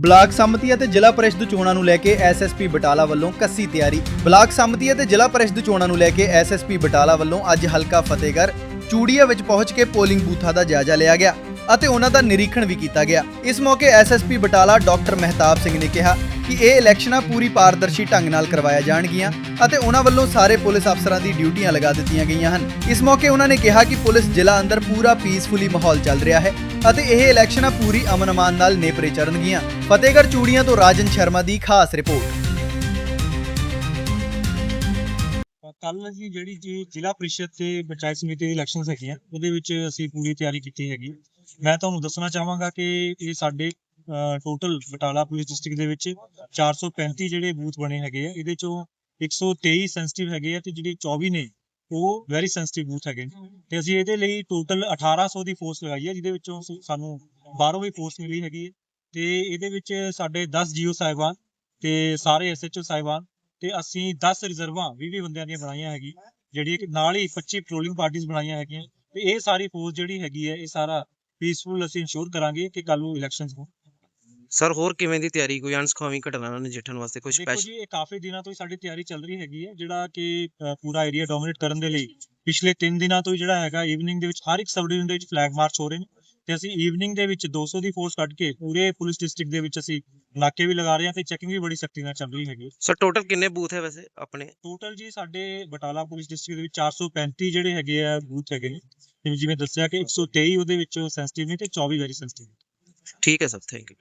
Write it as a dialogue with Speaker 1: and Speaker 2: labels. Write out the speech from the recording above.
Speaker 1: Block ਸੰਮਤੀ ਅਤੇ ਜ਼ਿਲ੍ਹਾ ਪ੍ਰੀਸ਼ਦ ਚੋਣਾਂ ਨੂੰ ਲੈ ਕੇ ਐਸਐਸਪੀ ਬਟਾਲਾ ਵੱਲੋਂ ਕੱਸੀ ਤਿਆਰੀ। ਬਲਾਕ ਸੰਮਤੀ ਅਤੇ ਜ਼ਿਲ੍ਹਾ ਪ੍ਰੀਸ਼ਦ ਚੋਣਾਂ ਨੂੰ ਲੈ ਕੇ ਐਸਐਸਪੀ ਬਟਾਲਾ ਵੱਲੋਂ ਅੱਜ ਹਲਕਾ ਫਤਿਹਗੜ੍ਹ ਚੂੜੀਆ ਵਿੱਚ ਪਹੁੰਚ ਕੇ ਪੋਲਿੰਗ ਬੂਥਾਂ ਦਾ ਜਾਇਜ਼ਾ ਲਿਆ ਗਿਆ ਅਤੇ ਉਹਨਾਂ ਦਾ ਨਿਰੀਖਣ ਵੀ ਕੀਤਾ ਗਿਆ। ਇਸ ਮੌਕੇ ਐਸਐਸਪੀ ਬਟਾਲਾ ਡਾਕਟਰ ਮਹਿਤਾਬ ਸਿੰਘ ਨੇ ਕਿਹਾ ਕਿ ਇਹ ਇਲੈਕਸ਼ਨਾਂ ਪੂਰੀ ਪਾਰਦਰਸ਼ੀ ਢੰਗ ਨਾਲ ਕਰਵਾਇਆ ਜਾਣਗੀਆਂ ਅਤੇ ਉਹਨਾਂ ਵੱਲੋਂ ਸਾਰੇ ਪੁਲਿਸ ਅਫਸਰਾਂ ਦੀ ਡਿਊਟੀਆਂ ਲਗਾ ਦਿੱਤੀਆਂ ਗਈਆਂ ਹਨ। ਇਸ ਮੌਕੇ ਉਹਨਾਂ ਨੇ ਕਿਹਾ ਕਿ ਪੁਲਿਸ ਜ਼ਿਲ੍ਹਾ ਅੰਦਰ ਪੂਰਾ ਪੀਸਫੁਲੀ ਮਾਹੌਲ ਚੱਲ ਰਿਹਾ ਹੈ ਅਤੇ ਇਹ ਇਲੈਕਸ਼ਨਾਂ ਪੂਰੀ ਅਮਨ ਅਮਾਨ ਨਾਲ ਨੇਪਰੇ ਚੜਨਗੀਆਂ ਫਤਿਹਗੜ੍ਹ ਚੂੜੀਆਂ ਤੋਂ ਰਾਜਨ ਸ਼ਰਮਾ ਦੀ ਖਾਸ ਰਿਪੋਰਟ।
Speaker 2: ਕੱਲ ਅਸੀਂ ਜਿਹੜੀ ਜੀ ਜ਼ਿਲ੍ਹਾ ਪ੍ਰੀਸ਼ਦ ਤੇ ਪੰਚਾਇਤ ਸਮਿਤੀ ਦੀ ਇਲੈਕਸ਼ਨਸ ਹੈਗੀਆਂ ਉਹਦੇ ਵਿੱਚ ਅਸੀਂ ਪੂਰੀ ਤਿਆਰੀ ਕੀਤੀ ਹੈਗੀ। ਮੈਂ ਤੁਹਾਨੂੰ ਦੱਸਣਾ ਚਾਹਾਂਗਾ ਕਿ ਇਹ ਸਾਡੇ ਟੋਟਲ ਬਟਾਲਾ ਪੁਲਿਸ ਡਿਸਟ੍ਰਿਕਟ ਦੇ ਵਿੱਚ 435 ਜਿਹੜੇ ਬੂਥ ਬਣੇ ਹੈਗੇ ਆ, ਇਹਦੇ ਚੋਂ 123 ਸੈਂਸਿਟਿਵ ਹੈਗੇ ਆ ਤੇ ਜਿਹੜੇ 24 ਨੇ, ਉਹ ਵੈਰੀ ਸੈਂਸਿਟਿਵ ਬੂਥ ਹੈਗੇ ਨੇ। ਤੇ ਅਸੀਂ ਇਹਦੇ ਲਈ ਟੋਟਲ 1800 ਦੀ ਫੋਰਸ ਲਗਾਈ ਹੈ ਜਿਹਦੇ ਵਿੱਚੋਂ ਸਾਨੂੰ ਬਾਹਰੋਂ ਵੀ ਫੋਰਸ ਮਿਲੀ ਹੈਗੀ ਹੈ ਤੇ ਇਹਦੇ ਵਿੱਚ ਸਾਡੇ 10 ਜੀਓ ਸਾਹਿਬਾਨ ਤੇ ਸਾਰੇ ਐਸਐਚਓ ਸਾਹਿਬਾਨ ਤੇ ਅਸੀਂ 10 ਰਿਜ਼ਰਵਾਂ 20 20 ਬੰਦਿਆਂ ਦੀਆਂ ਬਣਾਈਆਂ ਹੈਗੀ, ਜਿਹੜੀ ਕਿ ਨਾਲ ਹੀ 25 ਪੈਟਰੋਲਿੰਗ ਪਾਰਟੀਆਂ ਬਣਾਈਆਂ ਹੈਗੀਆਂ। ਤੇ ਇਹ ਸਾਰੀ ਫੋਰਸ ਜਿਹੜੀ ਹੈਗੀ ਹੈ ਇਹ ਸਾਰਾ ਪੀਸਫੁਲ ਅਸੀਂ ਇੰਸ਼ੋਰ ਕਰਾਂਗੇ ਕਿ ਕੱਲ ਨੂੰ ਇਲੈਕਸ਼ਨਸ ਹੋਣ।
Speaker 3: ਸਰ ਹੋਰ ਕਿਵੇਂ ਦੀ ਤਿਆਰੀ? ਕੋਈ ਅਣਸੁਖਾਵੀਂ ਘਟਨਾ ਨਾਲ ਨਜਿੱਠਣ ਵਾਸਤੇ ਕੋਈ
Speaker 2: ਦੇਖੋ
Speaker 3: ਸਪੈਸ਼ਲ
Speaker 2: ਜੀ ਇਹ ਕਾਫੀ ਦਿਨਾਂ ਤੋਂ ਹੀ ਸਾਡੀ ਤਿਆਰੀ ਚੱਲ ਰਹੀ ਹੈਗੀ ਹੈ ਜਿਹੜਾ ਕਿ ਅ, ਪੂਰਾ ਏਰੀਆ ਡੋਮੀਨੇਟ ਕਰਨ ਦੇ ਲਈ ਪਿਛਲੇ 3 ਦਿਨਾਂ ਤੋਂ ਹੀ ਜਿਹੜਾ ਹੈਗਾ ਈਵਨਿੰਗ ਦੇ ਵਿੱਚ ਹਰ ਇੱਕ ਸਬ ਡਿਵੀਜ਼ਨ ਦੇ ਵਿੱਚ ਫਲੈਗ ਮਾਰਚ ਹੋ ਰਹੇ ਨੇ ਤੇ ਅਸੀਂ ਈਵਨਿੰਗ ਦੇ ਵਿੱਚ 200 ਦੀ ਫੋਰਸ ਕੱਢ ਕੇ ਪੂਰੇ ਪੁਲਿਸ ਡਿਸਟ੍ਰਿਕਟ ਦੇ ਵਿੱਚ ਅਸੀਂ ਨਾਕੇ ਵੀ ਲਗਾ ਰਹੇ ਹਾਂ ਤੇ ਚੈਕਿੰਗ ਵੀ ਬੜੀ ਸਖਤੀ ਨਾਲ ਚੱਲ ਰਹੀ ਹੈਗੀ ਹੈ।
Speaker 3: ਸਰ ਟੋਟਲ ਕਿੰਨੇ ਬੂਥ ਹੈ ਵੈਸੇ ਆਪਣੇ?
Speaker 2: ਟੋਟਲ ਜੀ ਸਾਡੇ ਬਟਾਲਾ ਪੁਲਿਸ ਡਿਸਟ੍ਰਿਕਟ ਦੇ ਵਿੱਚ 435 ਜਿਹੜੇ ਹੈਗੇ ਆ ਬੂਥ ਹੈਗੇ ਨੇ। ਤੇ ਜਿਵੇਂ ਦੱਸਿਆ ਕਿ 123 ਉਹਦੇ ਵਿੱਚ ਸੈਂਸਿਟਿਵ ਨੇ ਤੇ 24 ਵੈਰੀ ਸੈਂਸਿਟਿਵ
Speaker 3: ਠੀਕ ਹੈ ਸਰ ਥੈਂਕ ਯੂ